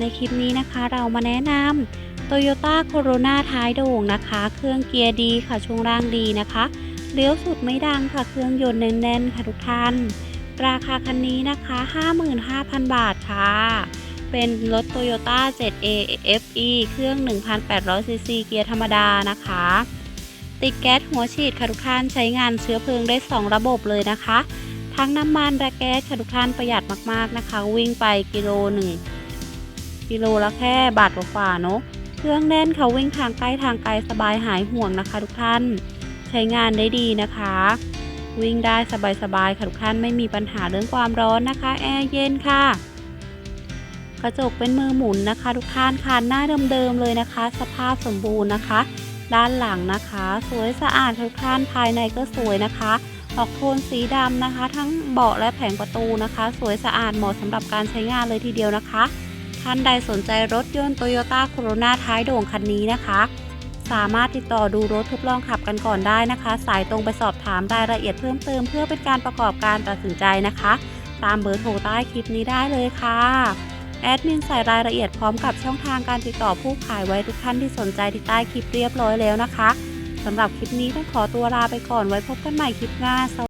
ในคลิปนี้นะคะเรามาแนะนำ Toyota Corona ท้ายโด่งนะคะ เครื่องเกียร์ดีค่ะช่วงล่างดีนะคะเลี้ยวสุดไม่ดังค่ะเครื่องยนต์แน่นๆค่ะทุกท่าน ราคาคันนี้นะคะ 55,000 บาทค่ะ เป็นรถ Toyota 7A FE เครื่อง 1,800ซีซีเกียร์ธรรมดานะคะ ติดแก๊สหัวฉีดค่ะทุกท่านใช้งานเชื้อเพลิงได้ 2 ระบบเลยนะคะทั้งน้ำมันและแก๊สค่ะทุกท่านประหยัดมากๆนะคะ วิ่งไปกิโลหนึ่ง กิโลละแค่บาทกว่าๆเนาะเครื่องแน่นค่ะวิ่งทางใกล้ทางไกลสบายหายห่วงนะคะ ทุกท่าน ใช้งานได้ดีนะคะ วิ่งได้สบายๆค่ะทุกท่านไม่มีปัญหาเรื่องความร้อนนะคะ แอร์เย็นค่ะ กระจกเป็นมือหมุนนะคะ ทุกท่านคันหน้าเดิมๆเลยนะคะ สภาพสมบูรณ์นะคะ ด้านหลังนะคะ สวยสะอาดทุกท่านภายในก็สวยนะคะออกโทนสีดำนะคะ ทั้งเบาะและแผงประตูนะคะ สวยสะอาดเหมาะสำหรับการใช้งานเลยทีเดียวนะคะ ท่านใดสนใจรถยนต์ Toyota Corona ท้ายโด่งคันนี้นะคะ สามารถติดต่อดูรถทดลองขับกันก่อนได้นะคะ สายตรงไปสอบถามรายละเอียดเพิ่มเติมเพื่อเป็นการประกอบการตัดสินใจนะคะ ตามเบอร์โทรใต้คลิปนี้ได้เลยค่ะแอดมินใส่รายละเอียดพร้อมกับช่องทางการติดต่อผู้ขายไว้ทุกท่านที่สนใจที่ใต้คลิปเรียบร้อยแล้วนะคะสำหรับคลิปนี้ต้องขอตัวลาไปก่อนไว้พบกันใหม่คลิปหน้า